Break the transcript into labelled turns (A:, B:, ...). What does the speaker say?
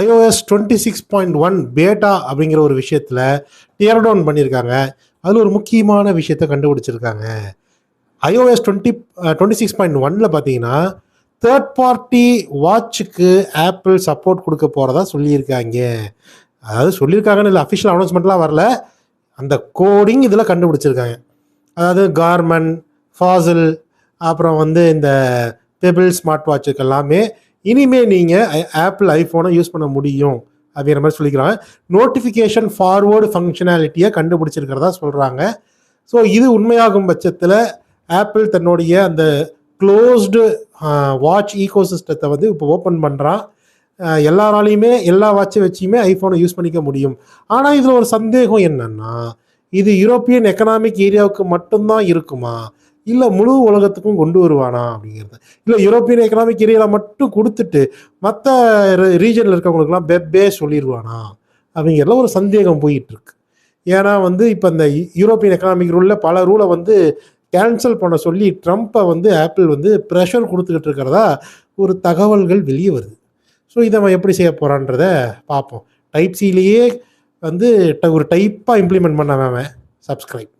A: IOS twenty six point one beta அப்படிங்கிற ஒரு விஷயத்தில் டியர் டவுன் பண்ணியிருக்காங்க. அதில் ஒரு முக்கியமான விஷயத்த கண்டுபிடிச்சிருக்காங்க. IOS twenty twenty six point ஒனில் பார்த்தீங்கன்னா தேர்ட் பார்ட்டி வாட்சுக்கு ஆப்பிள் சப்போர்ட் கொடுக்க போகிறதா சொல்லியிருக்காங்க. அதாவது சொல்லியிருக்காங்கன்னு இல்லை அஃபிஷியல் அனௌன்ஸ்மெண்ட்லாம் வரல. அந்த கோடிங் இதில் கண்டுபிடிச்சிருக்காங்க. அதாவது கார்மன் ஃபாசில் அப்புறம் வந்து இந்த பெபிள் ஸ்மார்ட் வாட்சுக்கு எல்லாமே இனிமே நீங்கள் ஆப்பிள் ஐஃபோனை யூஸ் பண்ண முடியும் அப்படிங்கிற மாதிரி சொல்லிக்கிறாங்க. நோட்டிஃபிகேஷன் ஃபார்வேர்டு ஃபங்க்ஷனாலிட்டியை கண்டுபிடிச்சிருக்கிறதா சொல்கிறாங்க ஸோ இது உண்மையாகும் பட்சத்தில் ஆப்பிள் தன்னுடைய அந்த க்ளோஸ்டு வாட்ச் ஈகோ சிஸ்டத்தை வந்து இப்போ ஓப்பன் பண்ணுறான் எல்லாராலையுமே எல்லா வாட்சை வச்சுமே ஐஃபோனை யூஸ் பண்ணிக்க முடியும். ஆனால் இதில் ஒரு சந்தேகம் என்னென்னா இது யூரோப்பியன் எக்கனாமிக் ஏரியாவுக்கு மட்டும்தான் இருக்குமா? இல்லை முழு உலகத்துக்கும் கொண்டு வருவானா அப்படிங்கிறது. இல்லை யூரோப்பியன் எக்கனாமிக் ஏரியாவில் மட்டும் கொடுத்துட்டு மற்ற ரீஜனில் இருக்கவங்களுக்குலாம் பெப்பே சொல்லிடுவானா அப்படிங்கிறதுல ஒரு சந்தேகம் போயிட்டுருக்கு. ஏன்னா வந்து இப்போ இந்த யூரோப்பியன் எக்கனாமிக் ரூலில் பல ரூலை வந்து கேன்சல் பண்ண சொல்லி ட்ரம்ப்பை வந்து ஆப்பிள் வந்து ப்ரெஷர் கொடுத்துக்கிட்டு இருக்கிறதா ஒரு தகவல்கள் வெளியே வருது. ஸோ இதை அவன் எப்படி செய்ய போகிறான்றத பார்ப்போம். டைப் சிலேயே வந்து ட- ஒரு டைப்பாக இம்ப்ளிமெண்ட் பண்ணவன் அவன் சப்ஸ்கிரைப்